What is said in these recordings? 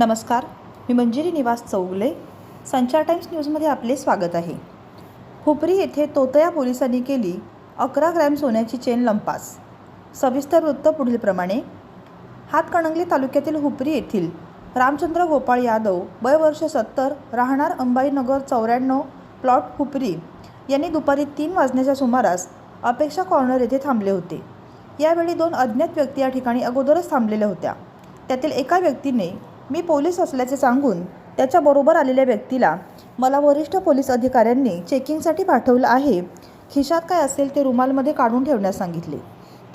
नमस्कार मी मंजिरी निवास चौगले संचार टाइम्स न्यूजमध्ये आपले स्वागत आहे. हुपरी येथे तोतया पोलिसांनी केली अकरा ग्रॅम सोन्याची चेन लंपास. सविस्तर वृत्त पुढीलप्रमाणे हातकणंगले तालुक्यातील हुपरी येथील रामचंद्र गोपाळ यादव वय वर्ष सत्तर राहणार अंबाईनगर चौऱ्याण्णव प्लॉट हुपरी यांनी दुपारी तीन वाजण्याच्या सुमारास अपेक्षा कॉर्नर येथे थांबले होते. यावेळी दोन अज्ञात व्यक्ती या ठिकाणी अगोदरच थांबलेल्या होत्या. त्यातील एका व्यक्तीने मी पोलीस असल्याचे सांगून त्याच्याबरोबर आलेल्या व्यक्तीला मला वरिष्ठ पोलीस अधिकाऱ्यांनी चेकिंगसाठी पाठवलं आहे. खिशात काय असेल ते रुमालमध्ये काढून ठेवण्यास सांगितले.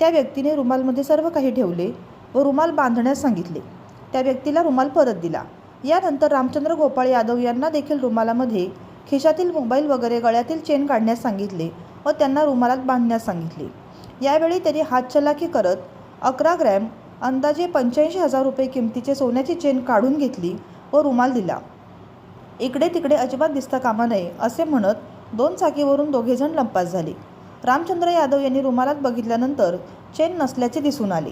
त्या व्यक्तीने रुमालमध्ये सर्व काही ठेवले व रुमाल बांधण्यास सांगितले. त्या व्यक्तीला रुमाल परत दिला. यानंतर रामचंद्र गोपाळ यादव यांना देखील रुमालामध्ये खिशातील मोबाईल वगैरे गळ्यातील चेन काढण्यास सांगितले व त्यांना रुमालात बांधण्यास सांगितले. यावेळी त्यांनी हातचलाखी करत अकरा ग्रॅम अंदाजे पंच्याऐंशी हजार रुपये किमतीचे सोन्याची चेन काढून घेतली व रुमाल दिला. इकडे तिकडे अजिबात दिसता कामा नये असे म्हणत दोन चाकीवरून दोघेजण लंपास झाले. रामचंद्र यादव यांनी रुमालात बघितल्यानंतर चेन नसल्याचे दिसून आले.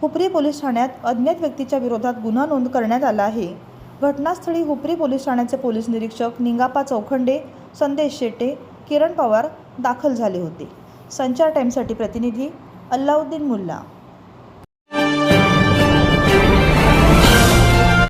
हुपरी पोलीस ठाण्यात अज्ञात व्यक्तीच्या विरोधात गुन्हा नोंद करण्यात आला आहे. घटनास्थळी हुपरी पोलीस ठाण्याचे पोलीस निरीक्षक निंगापा चौखंडे संदेश शेटे किरण पवार दाखल झाले होते. संचार टाईमसाठी प्रतिनिधी अल्लाउद्दीन मुल्ला.